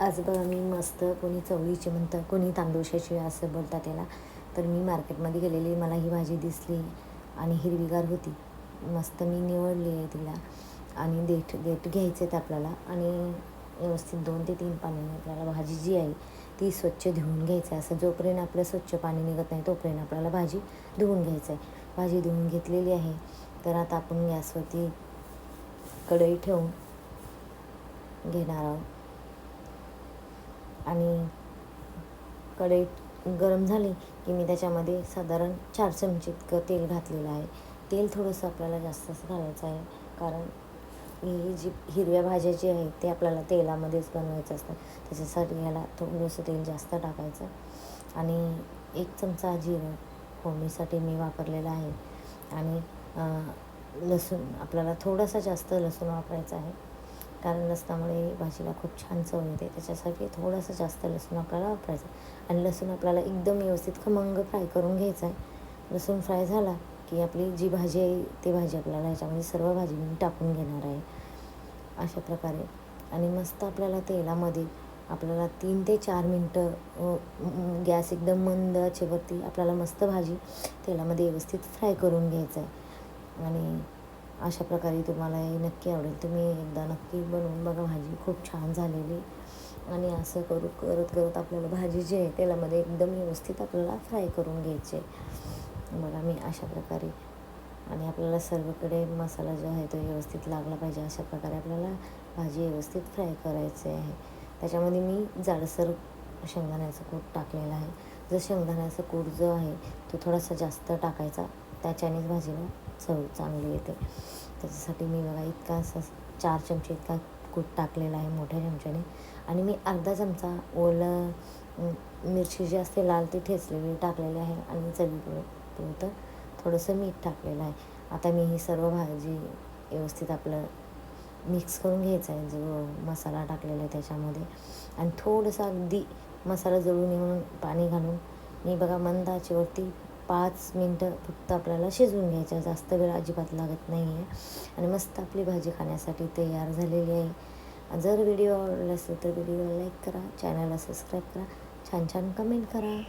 आज बघा मी मस्त कोणी चवळीची म्हणतं कोणी तांदूळशाची असं बोलतात त्याला तर मी मार्केटमध्ये गेलेली मला ही भाजी दिसली आणि हिरवीगार होती. मस्त मी निवडली आहे तिला. आणि देठ देठ घ्यायचे आहेत आपल्याला आणि व्यवस्थित दोन ते तीन पाण्याने आपल्याला भाजी जी आहे ती स्वच्छ धुवून घ्यायचं आहे. असं जोपर्यंत आपलं स्वच्छ पाणी निघत नाही तोपर्यंत आपल्याला भाजी धुवून घ्यायचं आहे. भाजी धुवून घेतलेली आहे. तर आता आपण गॅसवरती कढई ठेवून घेणार आहोत. आणि कढई गरम झाली की मी त्याच्यामध्ये साधारण चार चमचे इतकं तेल घातलेलं आहे. तेल थोडंसं आपल्याला जास्तच घालायचं आहे. कारण ही जी हिरव्या भाज्या जी आहेत ते आपल्याला तेलामध्येच बनवायचं असतं. त्याच्यासाठी ह्याला थोडंसं तेल जास्त टाकायचं. आणि एक चमचा जिरं फोडणीसाठी मी वापरलेला आहे. आणि लसूण आपल्याला थोडासा जास्त लसूण वापरायचा आहे. कारण लसणामुळे भाजीला खूप छान चव येते. त्याच्यासाठी थोडंसं जास्त लसूण आपल्याला वापरायचं आणि लसूण आपल्याला एकदम व्यवस्थित खमंग फ्राय करून घ्यायचा आहे. लसूण फ्राय झाला की आपली जी भाजी आहे ती भाजी आपल्याला ह्याच्यामध्ये सर्व भाजी मी टाकून घेणार आहे. अशा प्रकारे. आणि मस्त आपल्याला तेलामध्ये आपल्याला तीन ते चार मिनटं गॅस एकदम मंद आचेवरती आपल्याला मस्त भाजी तेलामध्ये व्यवस्थित फ्राय करून घ्यायचं आहे. आणि अशा प्रकारे तुम्हाला हे नक्की आवडेल. तुम्ही एकदा नक्की बनवून बघा भाजी खूप छान झालेली. आणि असं करू करत करत आपल्याला भाजी जी आहे तेलामध्ये एकदम व्यवस्थित आपल्याला फ्राय करून घ्यायचे बघा मी अशा प्रकारे. आणि आपल्याला सर्वकडे मसाला जो आहे तो व्यवस्थित लागला पाहिजे. अशा प्रकारे आपल्याला भाजी व्यवस्थित फ्राय करायची आहे. त्याच्यामध्ये मी जाडसर शेंगदाण्याचा कूट टाकलेला आहे. जर शेंगदाण्याचा कूट जो आहे तो थोडासा जास्त टाकायचा. त्याच्यानेच भाजीला चव चांगली येते. त्याच्यासाठी मी बघा इतका असा चार चमचे इतका कूट टाकलेला आहे मोठ्या चमच्याने. आणि मी अर्धा चमचा ओलं मिरची जी असते लाल ती ठेचलेली टाकलेली आहे आणि चवीपुरतं थोडंसं मीठ टाकलेलं आहे. आता मी ही सर्व भाजी व्यवस्थित आपलं मिक्स करून घ्यायचं आहे. जो मसाला टाकलेला आहे त्याच्यामध्ये. आणि थोडंसं अगदी मसाला जळून येऊन पाणी घालून. मी बघा मंद आचेवरती पाच मिनटं फक्त आपल्याला शिजवून घ्यायचं जास्त वेळ अजिबात लागत नाही आहे. आणि मस्त आपली भाजी खाण्यासाठी तयार झालेली आहे. जर व्हिडिओ आवडला असेल तर व्हिडिओला लाईक करा चॅनलला सबस्क्राईब करा. छान छान कमेंट करा.